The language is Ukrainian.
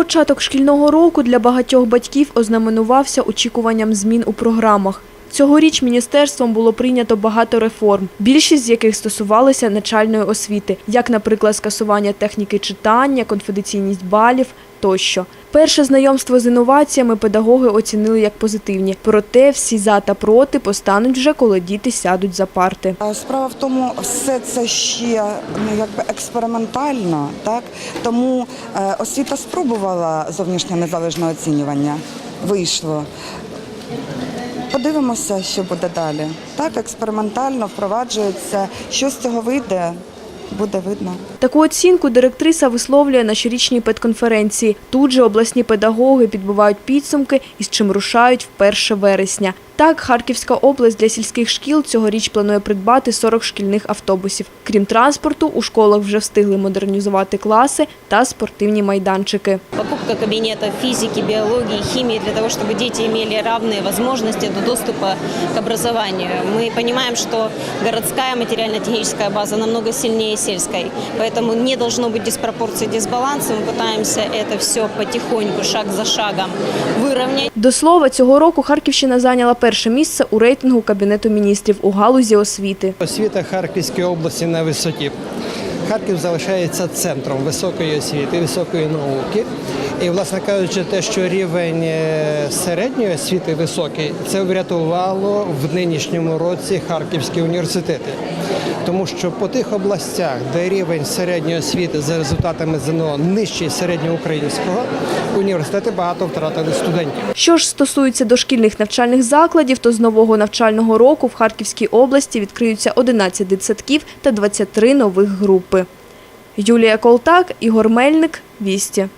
Початок шкільного року для багатьох батьків ознаменувався очікуванням змін у програмах. Цьогоріч міністерством було прийнято багато реформ, більшість з яких стосувалися начальної освіти, як, наприклад, скасування техніки читання, конфіденційність балів тощо. Перше знайомство з інноваціями педагоги оцінили як позитивні, проте всі за та проти постануть вже, коли діти сядуть за парти. Справа в тому, все це ще ну якби експериментально, так тому е, освіта спробувала зовнішнє незалежне оцінювання. Вийшло. Подивимося, що буде далі. Так, експериментально впроваджується. Що з цього вийде, буде видно. Таку оцінку директриса висловлює на щорічній педконференції. Тут же обласні педагоги підбивають підсумки, із чим рушають в 1 вересня. Так, Харківська область для сільських шкіл цьогоріч планує придбати 40 шкільних автобусів. Крім транспорту, у школах вже встигли модернізувати класи та спортивні майданчики. Покупка кабинетов физики, биологии, химии для того, чтобы дети имели равные возможности до доступа к образованию. Мы понимаем, что городская материально-техническая база намного сильнее сельской, поэтому не должно быть диспропорции, дисбаланса. Мы пытаемся это все потихоньку, шаг за шагом выровнять. До слова, цього року Харківщина зайняла перше місце у рейтингу Кабінету міністрів у галузі освіти. Освіта Харківської області на висоті. Харків залишається центром високої освіти, високої науки. І, власне кажучи, те, що рівень е, середньої освіти високий, це врятувало в нинішньому році харківські університети. Тому що по тих областях, де рівень середньої освіти за результатами ЗНО нижчий середньоукраїнського, університети багато втратили студентів. Що ж стосується дошкільних навчальних закладів, то з нового навчального року в Харківській області відкриються 11 дитсадків та 23 нових групи. Юлія Колтак, Ігор Мельник, Вісті.